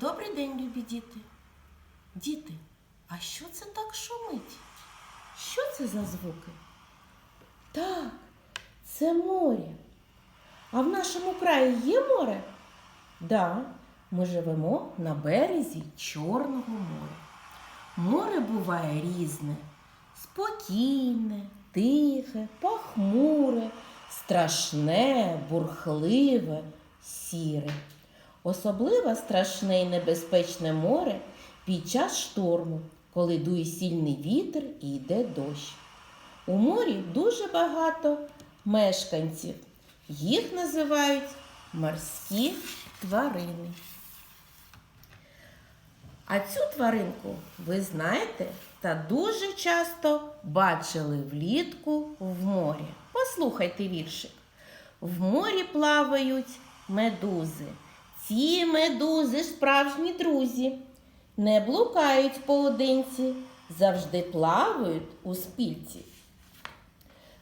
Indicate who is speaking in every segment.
Speaker 1: Добрий день, любі діти. Діти, а що це так шумить? Що це за звуки? Так, це море. А в нашому краї є море? Да, ми живемо на березі Чорного моря. Море буває різне, спокійне, тихе, похмуре, страшне, бурхливе, сіре. Особливо страшне і небезпечне море під час шторму, коли дує сильний вітер і йде дощ. У морі дуже багато мешканців. Їх називають морські тварини. А цю тваринку ви знаєте та дуже часто бачили влітку в морі. Послухайте віршик. В морі плавають медузи. Ці медузи справжні друзі. Не блукають поодинці, завжди плавають у спільці.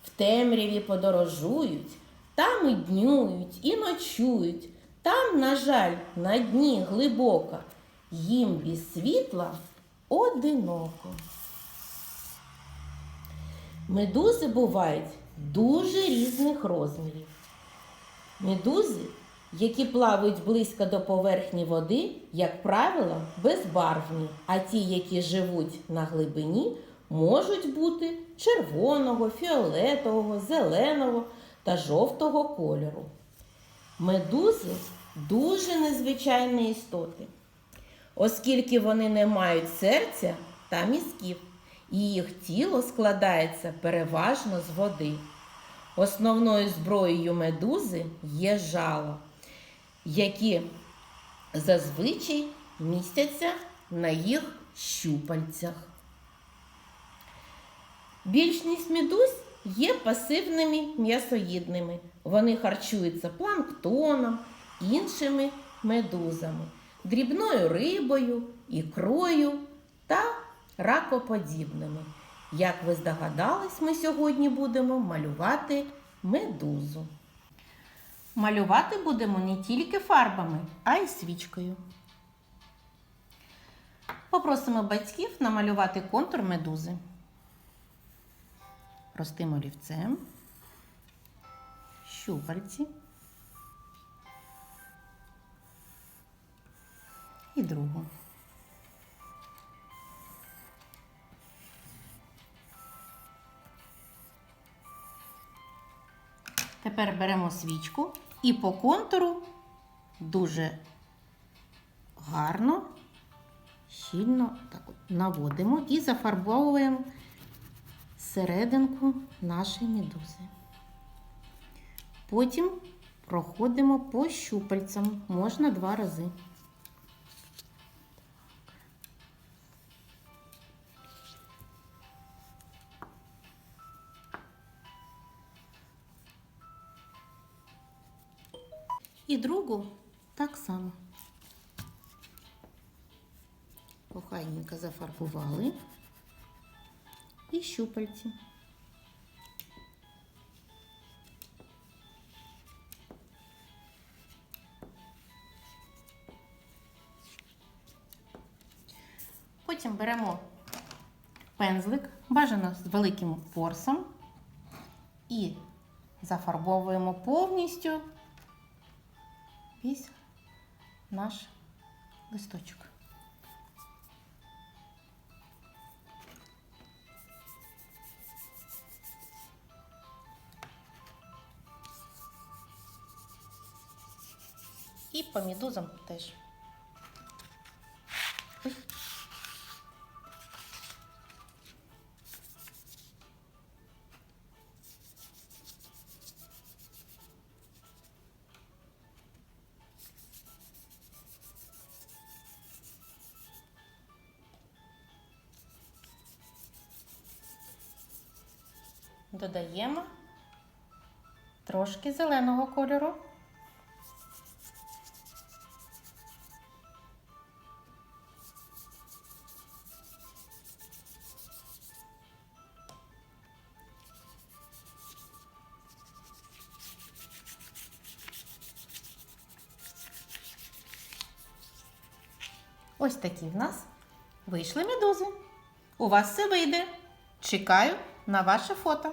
Speaker 1: В темряві подорожують, там і днюють, і ночують. Там, на жаль, на дні глибоко, їм без світла одиноко. Медузи бувають дуже різних розмірів. Медузи, які плавають близько до поверхні води, як правило, безбарвні, а ті, які живуть на глибині, можуть бути червоного, фіолетового, зеленого та жовтого кольору. Медузи дуже незвичайні істоти, оскільки вони не мають серця та мізків, і їх тіло складається переважно з води. Основною зброєю медузи є жало, які зазвичай містяться на їх щупальцях. Більшість медуз є пасивними м'ясоїдними. Вони харчуються планктоном, іншими медузами, дрібною рибою, ікрою та ракоподібними. Як ви здогадались, ми сьогодні будемо малювати медузу. Малювати будемо не тільки фарбами, а й свічкою. Попросимо батьків намалювати контур медузи. Простим олівцем, щупальці і другу. Тепер беремо свічку і по контуру дуже гарно, щільно так от наводимо і зафарбовуємо серединку нашої медузи. Потім проходимо по щупальцям, можна два рази. І другу так само. Охайненько зафарбували і щупальці. Потім беремо пензлик, бажано з великим форсом, і зафарбовуємо повністю весь наш листочок. І по медузам теж. Додаємо трошки зеленого кольору. Ось такі в нас вийшли медузи. У вас все вийде. Чекаю на ваше фото.